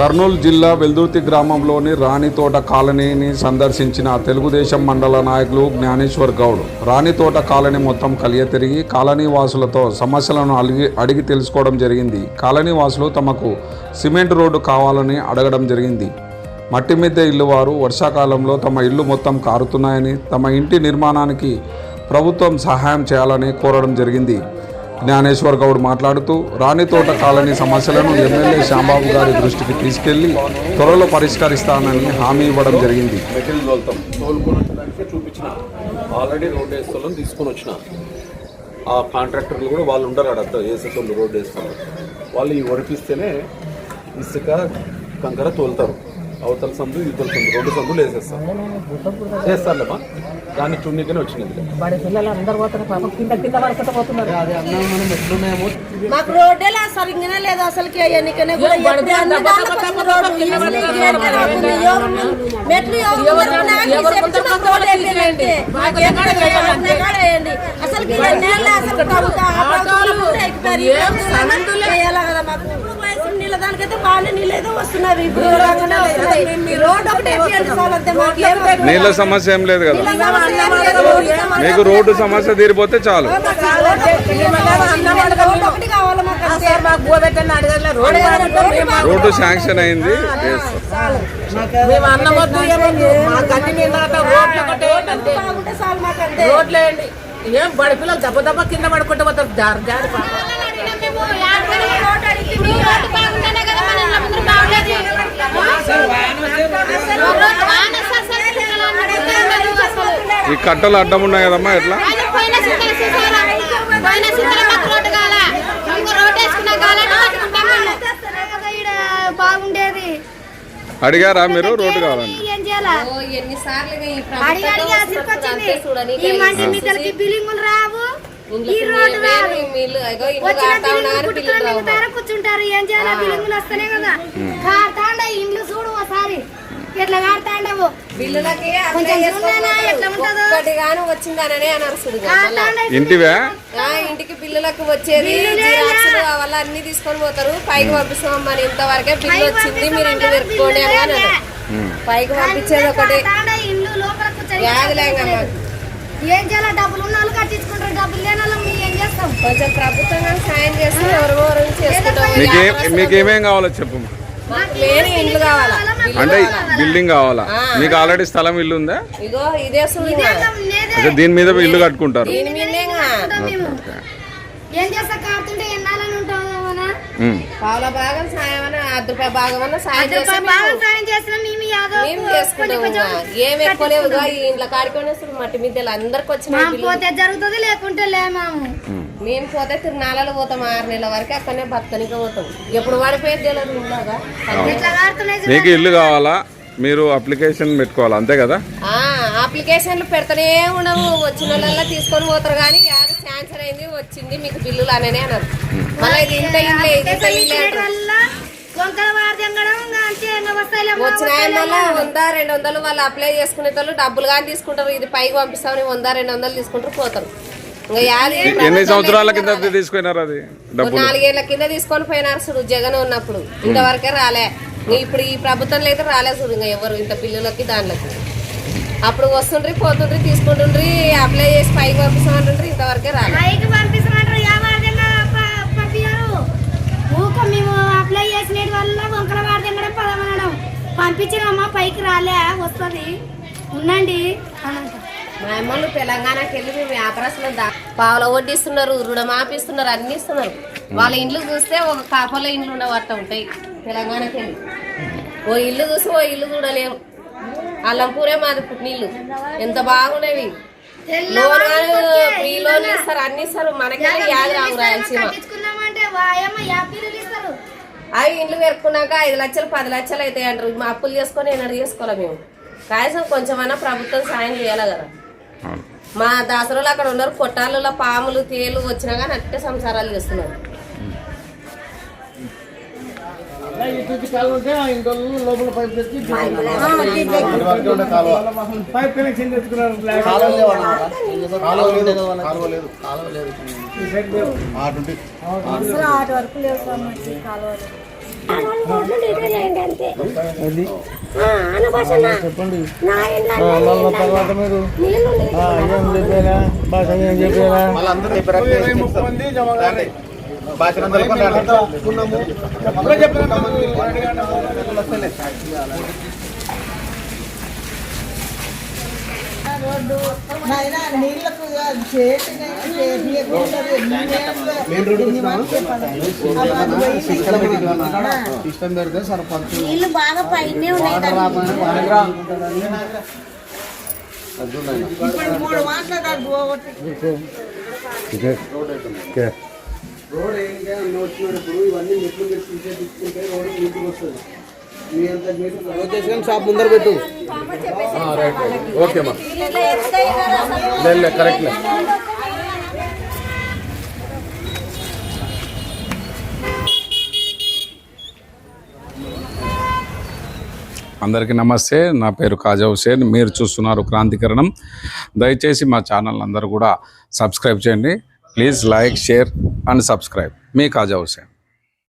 కర్నూలు జిల్లా వెల్దుర్తి గ్రామంలోని రాణితోట కాలనీని సందర్శించిన తెలుగుదేశం మండల నాయకులు జ్ఞానేశ్వర్ గౌడ్. రాణితోట కాలనీ మొత్తం కలియ తిరిగి కాలనీ వాసులతో సమస్యలను అడిగి అడిగి తెలుసుకోవడం జరిగింది. కాలనీ వాసులు తమకు సిమెంట్ రోడ్డు కావాలని అడగడం జరిగింది. మట్టి మీద ఇల్లు వారు వర్షాకాలంలో తమ ఇల్లు మొత్తం కారుతున్నాయని తమ ఇంటి నిర్మాణానికి ప్రభుత్వం సహాయం చేయాలని కోరడం జరిగింది. జ్ఞానేశ్వర్ గౌడ్ మాట్లాడుతూ రాణితోట కాలనీ సమస్యలను ఎమ్మెల్యే శ్యాంబాబు గారి దృష్టికి తీసుకెళ్ళి త్వరలో పరిష్కరిస్తానని హామీ ఇవ్వడం జరిగింది. మెటీరియల్ తోలుతాం. తోలుకొని చూపించిన. ఆల్రెడీ రోడ్ వేసుకోవాలని తీసుకొని వచ్చిన ఆ కాంట్రాక్టర్లు కూడా వాళ్ళు ఉండరు అక్కడ వేసేటోళ్ళు రోడ్ వేస్తారు వాళ్ళు. ఈ ఒడిపిస్తేనే ఇసుక కంకర తోలుతారు. అవతల సందు ఇవతల సందు రెండు సందులు చేస్తారులేమా దాన్ని చున్నీకనే వచ్చినది బడి పిల్లలు అందరు పోతున్నారు పాపం కింద కింద పడుకుంటూ పోతున్నారు. అది అన్నా మనం ఎట్లున్నాయేమో మాకు రోడ్డే లేదు సార్ ఇంకనే లేదు అసలుకి. ఎన్నికనే కూడా మెట్లు అసలు నీళ్ళ దానికైతే బాగానే ఏదో ఇప్పుడు. రోడ్డు ఒకటి సమస్య ఏం లేదు కదా. మీకు రోడ్డు సమస్య తీరిపోతే చాలు. రోడ్డు శాంక్షన్ అయింది. రోడ్లు ఏం బడి పిల్లలు దెబ్బ దెబ్బ కింద పడుకుంటూ పోతారు జారు జారి పాపం. ఈ కట్టలు అడ్డం ఉన్నాయి కదమ్మా ఎట్లా? బాగుండేది అడిగారా మీరు? రోడ్డు కావాలని ఏం చేయాలా అడిగి అడిగి అసలుకి వచ్చింది ఈ మంచి మిద్దలకి బిల్లింగులు రావు. ఈ రోడ్డు రావు వచ్చిన బిల్లింగులు పుట్టుకొని మింగుతారు కూర్చుంటారు. ఏం చేయాలా? బిల్లింగులు వస్తేనే కదా. కాడతాండ ఇండ్లు చూడు ఒకసారి ఎట్లా ఒక్కటి గాను వచ్చిందననే అనర్సుడు కాడతాండ ఇంటివా? ఇంటికి బిల్లులకు వచ్చేది జిరాక్సులు అవల్ల అన్ని తీసుకొని పోతారు. పైకి పంపిస్తాం మరి ఇంతవరకే బిల్లు వచ్చింది. మీరు ఇంటి పెట్టుకోండి అని పైకి పంపించేది ఒకటి. వ్యాధులేంగా ఏం చేయాలా? డబ్బులు ఉన్న వాళ్ళు కట్టించుకుంటారు. డబ్బులు లేని వాళ్ళు ఏం చేస్తాం? కొంచెం ప్రభుత్వం కానీ సాయం చేస్తే ఎవరు ఎవరు చేసుకుంటాం. మీకేం మీకేమేం కావాలో చెప్పు. లేని ఇండ్లు కావాలా? అంటే బిల్డింగ్ కావాలా? మీకు ఆల్రెడీ స్థలం ఇల్లు ఉందా? ఇగో ఇదే దీని మీద ఇల్లు కట్టుకుంటారు. దీని ఏం చేస్తా కాడుతుంటే. పావుల భాగం సాయం అని అర్ధ రూపాయ భాగం అన్న సాయం ఇంట్లో కాడుకొని మట్టి మిద్దెలు అందరికి వచ్చిన మాకు పోతే జరుగుతుంది లేకుంటే లేమాము మేము. పోతే తిరునాళ్ళలో పోతాం ఆరు నెలల వరకు అక్కడనే బతకనిక పోతాం. ఎప్పుడు పడిపోయేది తెలియదు కాడుతున్నాయి మీకు ఇల్లు కావాలా? మీరు అప్లికేషన్ పెట్టుకోవాలా? అంతే కదా? ఆ, అప్లికేషన్లు పెడతానే ఉండవు. వచ్చిన వాళ్ళ తీసుకొని పోతారు కానీ యాది శాంక్షన్ అయింది వచ్చింది మీకు బిల్లులు అననే అన్నారు మళ్ళీ ఇది ఇంత. వంద రెండు వందలు వాళ్ళు అప్లై చేసుకునే వాళ్ళు డబ్బులు కానీ తీసుకుంటారు. ఇది పైకి పంపిస్తామని వంద రెండు వందలు తీసుకుంటారు పోతారు. ఇంకా యాది ఎన్ని సంవత్సరాల కింద తీసుకున్నారు అది నాలుగేళ్ళ కింద తీసుకొని పోయినారు చూడు జగన్ ఉన్నప్పుడు. ఇంతవరకే రాలే. ఇప్పుడు ఈ ప్రభుత్వంలో అయితే రాలే చూడు ఇంకా ఎవరు ఇంత బిల్లులకి దానిలోకి. అప్పుడు వస్తుండ్రి పోతుండ్రి తీసుకుంటుండ్రి అప్లై చేసి పైకి పంపిస్తామంటుండ్రి ఇంతవరకే రాలే. పైకి పంపిస్తామంటారు ఊక మేము అప్లై చేసిన వల్ల వంకల తెంగడం పదమనడం. పంపించినమ్మా పైకి రాలే వస్తుంది. ఉండండి. మా అమ్మలు తెలంగాణకి వెళ్ళి మేము వ్యాపారస్తులు పావుల వడ్డిస్తున్నారు రుణమాఫీ ఇస్తున్నారు అన్ని ఇస్తున్నారు. వాళ్ళ ఇండ్లు చూస్తే ఒక కాపల ఇండ్లు ఉండవట్ట ఉంటాయి తెలంగాణకి వెళ్ళి. ఓ ఇల్లు చూసి ఓ ఇల్లు చూడలేము. అల్లంపూరే మాది పుట్టినిల్లు ఎంత బాగుండేవి లోన్ ఫ్రీ లోన్ ఇస్తారు అన్ని ఇస్తారు. మనకెళ్ళి యాది రావు రాయలసీమ అవి ఇండ్లు పెరుకున్నాక ఐదు లక్షలు పది లక్షలు అవుతాయి అంటారు. మా అప్పులు చేసుకొని ఎన్నడు చేసుకోవాలి మేము? కనీసం కొంచెమైనా ప్రభుత్వం సాయం చేయాలి కదా. మా దాసరులు అక్కడ ఉన్నారు. కొట్టాలలో పాములు తేలు వచ్చినా కానీ అట్టే సంసారాలు చేస్తున్నారు. పైప్ కనెక్షన్ తెచ్చుకున్నారు. లేవు సార్ మంచి కాలువలు అంతే. ఆ, అనభాషణ చెప్పండి. తర్వాత మీరు? ఏం చెప్పారా? భాష ఏం చెప్పారా? రోడ్డు సిస్టమ్ పెడితే సర్పంచ్ నీళ్ళు బాగా పైనే ఉన్నాయి మూడు మాట్లాడారు రోడ్ ఏంటంటే అన్న వచ్చినప్పుడు ఇవన్నీ మెట్లు పెట్టుకుంటే తీసుకుంటే రోడ్ ఇంటికి వస్తుంది. మీ అంత చేసి షాప్ ముందర పెట్టు. Right right. ఓకే మా లేదు కరెక్ట్ లే. అందరికీ నమస్తే. నా పేరు కాజా హుసేన్ మీరు చూస్తున్నారు క్రాంతికరణం. దయచేసి మా ఛానల్ అందరూ కూడా సబ్స్క్రైబ్ చేయండి. Please like share and subscribe me Khaja Hussain